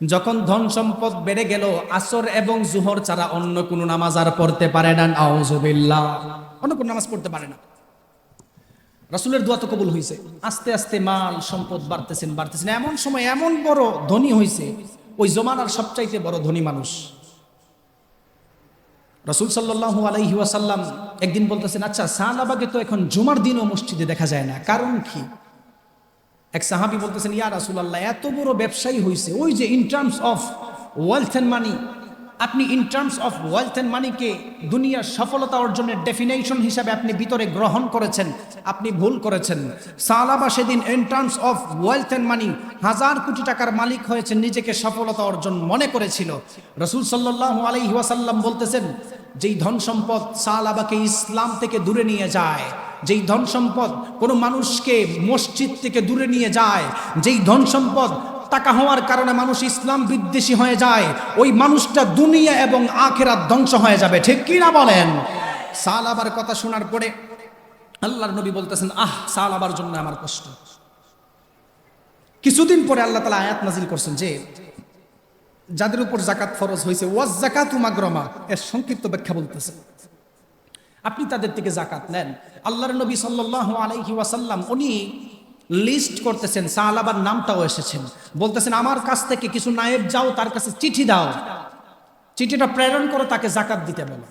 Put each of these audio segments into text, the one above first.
যখন ধন সম্পদ বেড়ে গেল, আসর এবং জুহর ছাড়া অন্য কোনো নামাজ আর পড়তে পারে না। আউজুবিল্লাহ অন্য কোনো নামাজ পড়তে পারে না। রাসূলের দোয়া তো কবুল হয়েছে আস্তে আস্তে মাল সম্পদ বাড়তেছেন বাড়তেছেন। এমন সময় এমন বড় ধনী হয়েছে ওই জমানার সবচাইতে বড় ধনী মানুষ। রসুল সাল্লাল্লাহু আলাইহি ওয়াসাল্লাম একদিন বলতেছেন আচ্ছা সাহাবাগে তো এখন জুমার দিনও মসজিদে দেখা যায় না। কারণ কি? এক সাহাবি বলতেছেন, ইয়া রাসূলুল্লাহ, এত বড় ব্যবসায়ী হয়েছে ওই যে in terms of wealth and money আপনি in terms of wealth and মানিকে দুনিয়ার সফলতা অর্জনের ডেফিনেশন হিসাবে আপনি ভিতরে গ্রহণ করেছেন, আপনি ভুল করেছেন। সালাবা সেদিন in terms of wealth and money হাজার কোটি টাকার মালিক হয়েছেন নিজেকে সফলতা অর্জন মনে করেছিল। রসুল সাল্লাল্লাহু আলাইহি ওয়াসাল্লাম বলতেছেন, যেই ধন সম্পদ সালাবাকে ইসলাম থেকে দূরে নিয়ে যায় যেই ধন সম্পদ কোনো মানুষকে মসজিদ থেকে দূরে নিয়ে যায়, যেই ধন সম্পদ টাকা হওয়ার কারণে মানুষ ইসলাম বিদ্বেষী হয়ে যায়, ওই মানুষটা দুনিয়া এবং আখেরাত ধ্বংস হয়ে যাবে। ঠিক কি না বলেন? সাল আবার কথা শোনার পরে আল্লাহর নবী বলতেছেন, আহ, সাল আবার জন্য আমার কষ্ট। কিছুদিন পরে আল্লাহ তালা আয়াত নাজিল করছেন যে, যাদের উপর জাকাত ফরজ হয়েছে, ওয়াজ জাকাত উমাগ্রমা এর সংক্ষিপ্ত ব্যাখ্যা বলতেছে। আপনি তাদের থেকে জাকাত নেন। আল্লাহর নবী সাল্লাল্লাহু আলাইহি ওয়াসাল্লাম, উনি লিস্ট করতেছেন সাহালাবার নামটাও এসেছেন। বলতেছেন, আমার কাছ থেকে কিছু নায়েব যাও, তার কাছে চিঠি দাও। চিঠিটা প্রেরণ করে তাকে জাকাত দিতে বলো।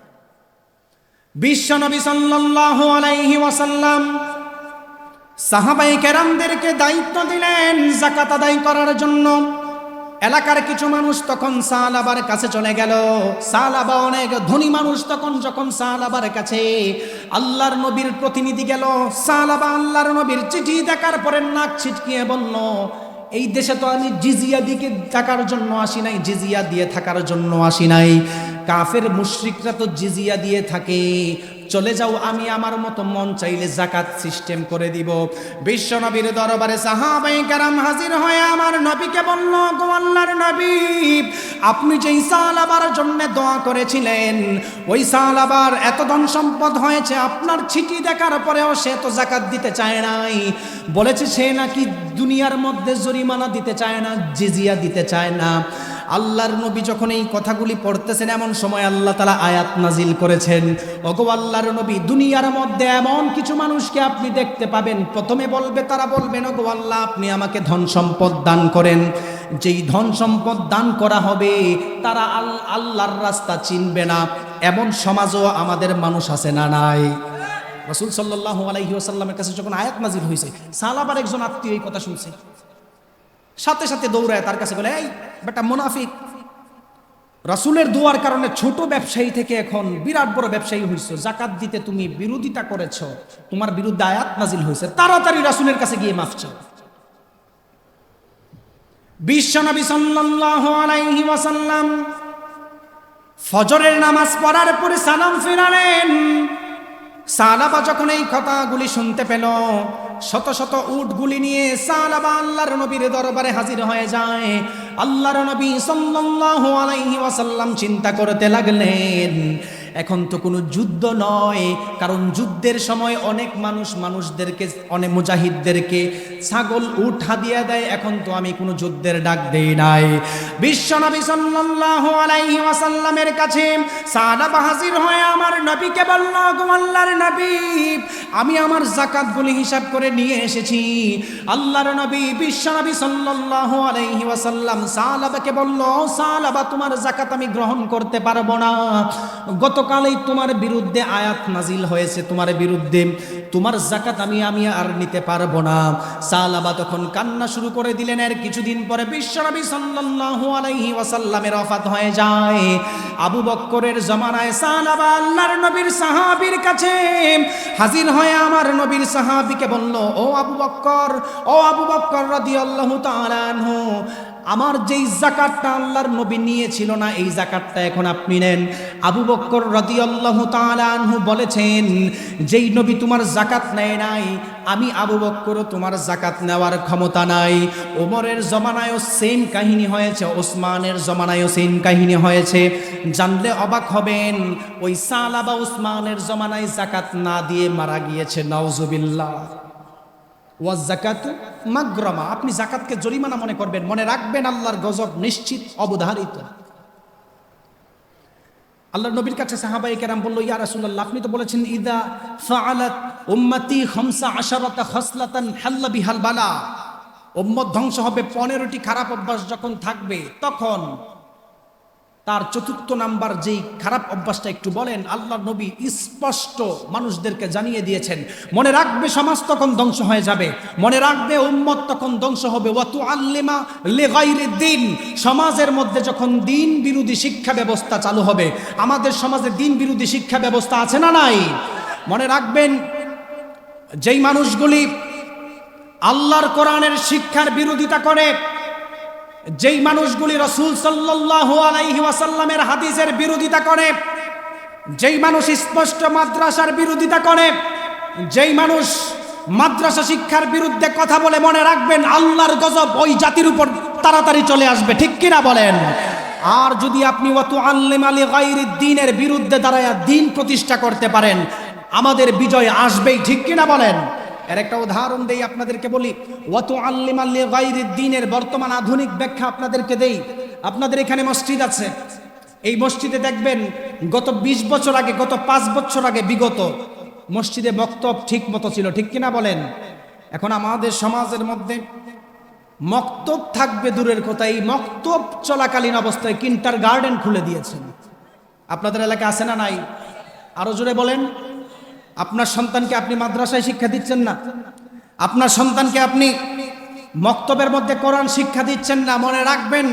বিশ্ব নবী সাল্লাল্লাহু আলাইহি ওয়াসাল্লাম সাহাবাই কেরামদেরকে দায়িত্ব দিলেন জাকাত আদায় করার জন্য। এলাকার কিছু মানুষ তখন সালাবার কাছে চলে গেল। সালাবা অনেক ধনী মানুষ তখন যখন সালাবার কাছে আল্লাহর নবীর প্রতিনিধি গেল। সালাবা আল্লাহর নবীর চিঠি দেখার পরে নাক ছিটকিয়ে বলল, এই দেশে তো আমি জিজিয়া দিকে থাকার জন্য আসি নাই, জিজিয়া দিয়ে থাকার জন্য আসি নাই। কাফের মুশরিকরা তো জিজিয়া দিয়ে থাকে। চলে যাও, আমি আমার মতো মন চাইলে জাকাত সিস্টেম করে দিব। বিশ্ব নবীর দরবারে সাহাবাই কারাম হাজির হয়ে আমার নবীকে বলল, গো আল্লাহর নবী, আপনি যেই সালাবার জন্য দোয়া করেছিলেন, ওই সালাবার এত ধন সম্পদ হয়েছে, আপনার চিঠি দেখার পরেও সে তো জাকাত দিতে চায় নাই। বলেছে, সে নাকি দুনিয়ার মধ্যে জরিমানা দিতে চায় না, জিজিয়া দিতে চায় না। আল্লাহর নবী যখন এই কথাগুলি পড়তেছেন, এমন সময় আল্লাহ তালা আয়াত নাজিল করেছেন। ওগো আল্লাহর নবী, দুনিয়ার মধ্যে এমন কিছু মানুষকে আপনি দেখতে পাবেন। প্রথমে বলবে, তারা বলবেন, ওগো আল্লাহ, আপনি আমাকে ধন সম্পদ দান করেন। যেই ধন সম্পদ দান করা হবে, তারা আল, আল্লাহর রাস্তা চিনবে না। এমন সমাজও আমাদের মানুষ আছে না নাই। রসুল সাল্লাহ আলাইহি আসাল্লামের কাছে যখন আয়াত নাজিল হয়েছে, সালাবার একজন আত্মীয় এই কথা শুনছে। সাথে সাথে দৌড়ায় তার কাছে বলে, এই বেটা মুনাফিক, রাসুলের দোয়ার কারণে ছোট ব্যবসায়ী থেকে এখন বিরাট বড় ব্যবসায়ী হয়েছে জাকাত দিতে তুমি বিরোধিতা করেছ। তোমার বিরুদ্ধে আয়াত নাজিল হয়েছে। তাড়াতাড়ি রাসুলের কাছে গিয়ে মাফ চাও। ফজরের নামাজ পড়ার পরে সালাম ফিরালেন। সালাবা যখন এই কথাগুলি শুনতে পেল শত শত উটগুলি নিয়ে সালাবা আল্লাহর নবীর দরবারে হাজির হয়ে যায়। আল্লাহর নবী সাল্লাল্লাহু আলাইহি ওয়াসাল্লাম চিন্তা করতে লাগলেন এখন তো কোনো যুদ্ধ নয়। কারণ যুদ্ধের সময় অনেক মানুষ মানুষদেরকে, অনেক মুজাহিদদেরকে ছাগল উঠ হাদিয়া দেয়। এখন তো আমি কোনো যুদ্ধের ডাক দেই নাই। বিশ্বনবী সাল্লাল্লাহু আলাইহি ওয়াসাল্লামের কাছে সাহাবা হাজির হয়ে আমার নবীকে বলল আল্লাহর নবী, আমি আমার জাকাতগুলি হিসাব করে নিয়ে এসেছি। আল্লাহর নবী বিশ্বনবী সাল্লাল্লাহু আলাইহি ওয়াসাল্লাম সাহাবাকে বলল সাহাবা, তোমার জাকাত আমি গ্রহণ করতে পারব না। গতকালই তোমার বিরুদ্ধে আয়াত নাজিল হয়েছে, তোমার বিরুদ্ধে। তোমার জাকাত আমি আমি আর নিতে পারব না। সালাবা তখন কান্না শুরু করে দিলেন এর কিছুদিন পরে বিশ্বনবী সাল্লাল্লাহু আলাইহি ওয়াসাল্লামের অফাত হয়ে যায়। আবু বক্করের জমানায় সালাবা আল্লাহর নবীর সাহাবীর কাছে হাজির হয়ে আমার নবীর সাহাবীকে বলল, ও আবু বক্কর, ও আবু বক্কর রাদিয়াল্লাহু তাআলা আনহু আমার যেই জাকাতটা আল্লাহর নবী নিয়েছিল না, এই জাকাতটা এখন আপনি নেন। আবু বক্কর রাদিয়াল্লাহু তাআলা আনহু বলেছেন, যেই নবী তোমার জাকাত নেয় নাই, আমি আবু বক্করও তোমার জাকাত নেওয়ার ক্ষমতা নাই। ওমরের জমানায়ও সেম কাহিনী হয়েছে, ওসমানের জমানায়ও সেম কাহিনী হয়েছে। জানলে অবাক হবেন, ওই সালাবা ওসমানের জমানায় জাকাত না দিয়ে মারা গিয়েছে নওজুবিল্লাহ ওয়াজ জাকাতু মাগরমা। আপনি জাকাতকে জরিমানা মনে করবেন। মনে রাখবেন আল্লাহর গজব নিশ্চিত, অবধারিত। আল্লাহর নবীর কাছে সাহাবাই কেরাম বলল, ইয়া রাসূলুল্লাহ, আপনি তো বলেছেন, ইদা ফাআলাত উম্মতি খামসা আশারাতা খাসলাতান হাল্লা বিহাল বালা। ধ্বংস হবে পনেরোটি খারাপ অভ্যাস যখন থাকবে, তখন তার চতুর্থ নাম্বার যেই খারাপ অভ্যাসটা একটু বলেন আল্লাহ নবী স্পষ্ট মানুষদেরকে জানিয়ে দিয়েছেন, মনে রাখবে সমাজ তখন ধ্বংস হয়ে যাবে, মনে রাখবে উম্মত তখন ধ্বংস হবে ওয়াতু আল্লিমা লেগাইরে দিন, সমাজের মধ্যে যখন দিন বিরোধী শিক্ষা ব্যবস্থা চালু হবে, আমাদের সমাজে দিন বিরোধী শিক্ষা ব্যবস্থা আছে না নাই? মনে রাখবেন, যেই মানুষগুলি আল্লাহর কোরআনের শিক্ষার বিরোধিতা করে যেই মানুষগুলি রসুল সাল্লাল্লাহু আলাইহি ওয়াসাল্লামের হাদিসের বিরোধিতা করে, যেই মানুষ স্পষ্ট মাদ্রাসার বিরোধিতা করে, যেই মানুষ মাদ্রাসা শিক্ষার বিরুদ্ধে কথা বলে মনে রাখবেন, আল্লাহর গজব ওই জাতির উপর তাড়াতাড়ি চলে আসবে, ঠিক কিনা বলেন? আর যদি আপনি অত আল্লেম আলী গাইর দিনের বিরুদ্ধে দাঁড়ায় দিন প্রতিষ্ঠা করতে পারেন, আমাদের বিজয় আসবেই, ঠিক কিনা বলেন? এর একটা উদাহরণ দেই আপনাদেরকে বলি। ওয়াতু আল্লিম আল্লি গাইরিদ দিনের বর্তমান আধুনিক ব্যাখ্যা আপনাদেরকে দেই। আপনাদের এখানে মসজিদ আছে। এই মসজিদে দেখবেন গত ২০ বছর আগে, গত পাঁচ বছর আগে বিগত মসজিদে বক্তব ঠিক মতো ছিল। ঠিক কিনা বলেন? এখন আমাদের সমাজের মধ্যে মক্তব থাকবে দূরের কথা। এই মক্তব চলাকালীন অবস্থায় কিন্টার গার্ডেন খুলে দিয়েছেন। আপনাদের এলাকায় আছে না নাই? আরও জোরে বলেন। আপনার সন্তানকে আপনি মাদ্রাসায় শিক্ষা দিচ্ছেন না। আপনার সন্তানকে আপনি মক্তবের মধ্যে কোরআন শিক্ষা দিচ্ছেন না, মনে রাখবেন।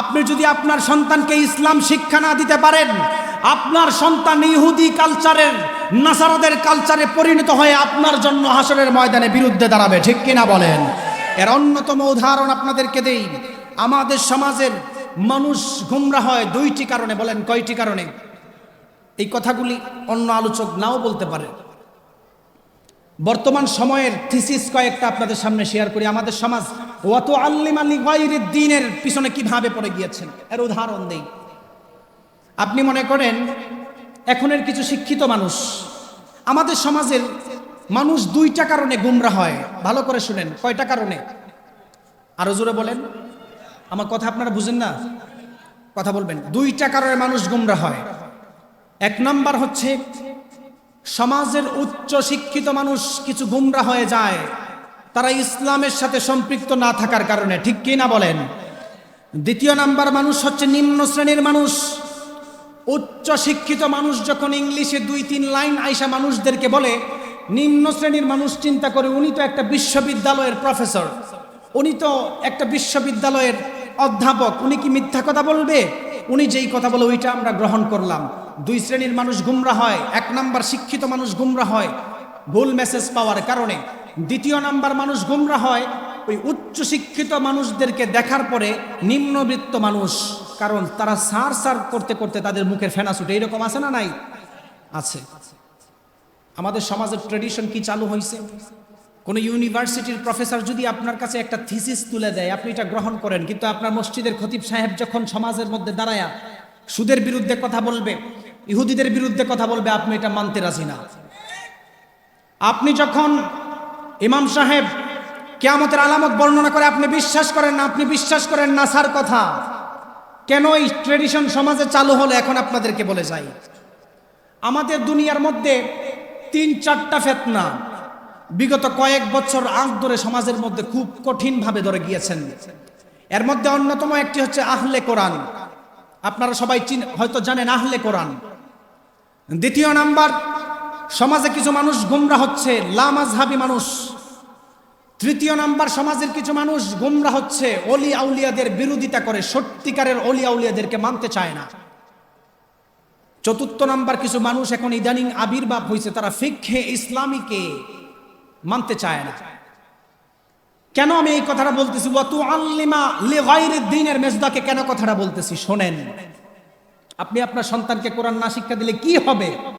আপনি যদি আপনার সন্তানকে ইসলাম শিক্ষা না দিতে পারেন, আপনার সন্তান ইহুদি কালচারের, নাসারাদের কালচারে পরিণত হয়ে আপনার জন্য হাসরের ময়দানে বিরুদ্ধে দাঁড়াবে, ঠিক কিনা বলেন? এর অন্যতম উদাহরণ আপনাদেরকে দেই। আমাদের সমাজের মানুষ গুমরা হয় দুইটি কারণে, বলেন কয়টি কারণে? এই কথাগুলি অন্য আলোচক নাও বলতে পারে। বর্তমান সময়ের থিসিস কয়েকটা আপনাদের সামনে শেয়ার করি। আমাদের সমাজ অত আল্লিম আল্লি গাইরের দিনের পিছনে কীভাবে পড়ে গিয়েছেন? এর উদাহরণ দেই। আপনি মনে করেন, এখনের কিছু শিক্ষিত মানুষ, আমাদের সমাজের মানুষ দুইটা কারণে গুমরা হয়। ভালো করে শুনেন, কয়টা কারণে? আরও জোরে বলেন। আমার কথা আপনারা বুঝেন না? কথা বলবেন। দুইটা কারণে মানুষ গুমরা হয়। এক নাম্বার হচ্ছে, সমাজের উচ্চ শিক্ষিত মানুষ কিছু গুমরা হয়ে যায়। তারা ইসলামের সাথে সম্পৃক্ত না থাকার কারণে, ঠিক কি না বলেন? দ্বিতীয় নাম্বার মানুষ হচ্ছে নিম্ন শ্রেণির মানুষ। উচ্চ শিক্ষিত মানুষ যখন ইংলিশে দুই তিন লাইন আইসা মানুষদেরকে বলে, নিম্ন শ্রেণির মানুষ চিন্তা করে, উনি তো একটা বিশ্ববিদ্যালয়ের প্রফেসর, উনি তো একটা বিশ্ববিদ্যালয়ের অধ্যাপক, উনি কি মিথ্যা কথা বলবে? উনি যেই কথা বলে, ওইটা আমরা গ্রহণ করলাম। দুই শ্রেণির মানুষ গুমরা হয়, এক নাম্বার শিক্ষিত মানুষ গুমরা হয়, ভুল মেসেজ পাওয়ার কারণে। দ্বিতীয় নাম্বার মানুষ গুমরা হয়, ওই উচ্চ শিক্ষিত মানুষদেরকে দেখার পরে নিম্নবৃত্ত মানুষ, কারণ তারা সার সার করতে করতে তাদের মুখের ফেনা ছুটে। এরকম আছে না নাই? আছে। আমাদের সমাজের ট্রেডিশন কি চালু হয়েছে কোনো ইউনিভার্সিটির প্রফেসর যদি আপনার কাছে একটা থিসিস তুলে দেয়, আপনি এটা গ্রহণ করেন, কিন্তু আপনার মসজিদের খতিব সাহেব যখন সমাজের মধ্যে দাঁড়ায়া সুদের বিরুদ্ধে কথা বলবে ইহুদিদের বিরুদ্ধে কথা বলবে, আপনি এটা মানতে রাজি না। আপনি যখন ইমাম সাহেব কেয়ামতের আলামত বর্ণনা করে, আপনি বিশ্বাস করেন না, আপনি বিশ্বাস করেন না সার কথা। কেন এই ট্রেডিশন সমাজে চালু হলো, এখন আপনাদেরকে বলে যাই। আমাদের দুনিয়ার মধ্যে তিন চারটা ফেতনা। বিগত কয়েক বছর আগ ধরে সমাজের মধ্যে খুব কঠিনভাবে ধরে গিয়েছেন। এর মধ্যে অন্যতম একটি হচ্ছে আহলে কোরআন। আপনারা সবাই হয়তো জানেন আহলে কোরআন। দ্বিতীয় নাম্বার, সমাজে কিছু মানুষ গুমরা হচ্ছে, লামাজহাবি মানুষ। তৃতীয় নাম্বার, সমাজের কিছু মানুষ গুমরা হচ্ছে, অলি আউলিয়াদের বিরোধিতা করে, সত্যিকারের অলি আউলিয়াদেরকে মানতে চায় না। চতুর্থ নাম্বার, কিছু মানুষ এখন ইদানিং আবির্ভাব হয়েছে, তারা ফিক্ষে ইসলামীকে মানতে চায় না। কেন আমি এই কথাটা বলতেছি? ওয়াতু আল্লিমা লি দ্বীনের মেজদাকে কেন কথাটা বলতেছি? শোনেন। আপনি আপনার সন্তানকে কোরআন না শিক্ষা দিলে কি হবে?